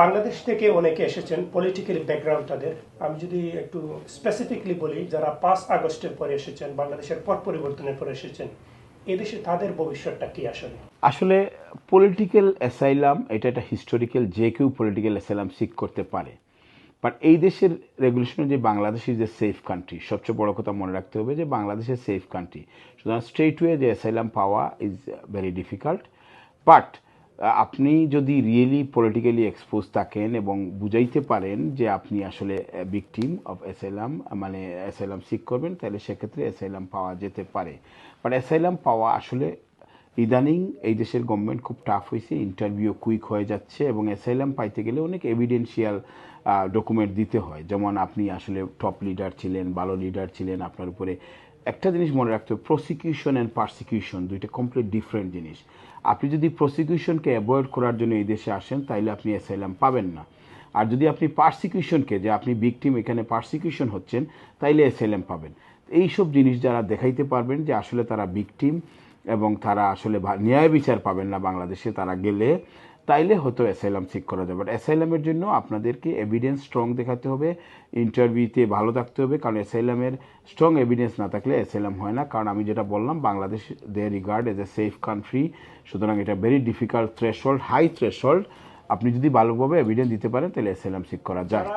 বাংলাদেশ থেকে অনেকে এসেছেন পলিটিক্যাল ব্যাকগ্রাউন্ড তাদের। আমি যদি একটু স্পেসিফিকলি বলি, যারা পাঁচ আগস্টের পরে এসেছেন, বাংলাদেশের পট পরিবর্তনের পরে এসেছেন, এদেশে তাদের ভবিষ্যৎটা কি আসলে? আসলে পলিটিক্যাল অ্যাসাইলাম এটা একটা হিস্টোরিক্যাল যে কেউ পলিটিক্যাল অ্যাসাইলাম সিক করতে পারে। বাট এই দেশের রেগুলেশনে যে Bangladesh is a safe country সবচেয়ে বড় কথা মনে রাখতে হবে যে বাংলাদেশের সেফ কান্ট্রি সুতরাং স্ট্রেট ওয়ে যে অ্যাসাইলাম পাওয়া ইজ ভেরি ডিফিকাল্ট বাট আপনি যদি রিয়েলি পলিটিক্যালি এক্সপোজ থাকেন এবং বুঝাইতে পারেন যে আপনি আসলে ভিকটিম অফ অ্যাসাইলাম মানে অ্যাসাইলাম সিক করবেন, তাহলে সেক্ষেত্রে অ্যাসাইলাম পাওয়া যেতে পারে। বাট অ্যাসাইলাম পাওয়া আসলে ইদানিং এই দেশের গভর্নমেন্ট খুব টাফ হয়েছে ইন্টারভিউ কুইক হয়ে যাচ্ছে এবং অ্যাসাইলাম পাইতে গেলে অনেক এভিডেন্সিয়াল ডকুমেন্ট দিতে হয়। যেমন আপনি আসলে টপ লিডার ছিলেন, ভালো লিডার ছিলেন, আপনার উপরে একটা জিনিস মনে রাখতে হবে প্রসিকিউশন অ্যান্ড পারসিকিউশন দুইটা কমপ্লিট ডিফারেন্ট জিনিস। আপনি যদি প্রসিকিউশনকে অ্যাভয়েড করার জন্য এই দেশে আসেন, তাইলে আপনি অ্যাসাইলাম পাবেন না। আর যদি আপনি পারসিকিউশনকে যে আপনি বিকটিম এখানে পারসিকিউশন হচ্ছেন, তাইলে অ্যাসাইলাম পাবেন। এইসব জিনিস যারা দেখাইতে পারবেন যে আসলে তারা ভিকটিম এবং তারা আসলে ন্যায় বিচার পাবেন না বাংলাদেশে, তারা গেলে তাইলে হয়তো অ্যাসাইলাম চেক করা যাবে। বাট অ্যাসাইলামের জন্য আপনাদেরকে এভিডেন্স স্ট্রং দেখাতে হবে ইন্টারভিউতে ভালো থাকতে হবে, কারণ অ্যাসাইলামের স্ট্রং এভিডেন্স না থাকলে অ্যাসাইলাম হয় না। কারণ আমি যেটা বললাম, Bangladesh they regard as a safe country সুতরাং এটা very difficult threshold high threshold আপনি যদি ভালোভাবে এভিডেন্স দিতে পারেন, তাহলে অ্যাসাইলাম চেক করা যায়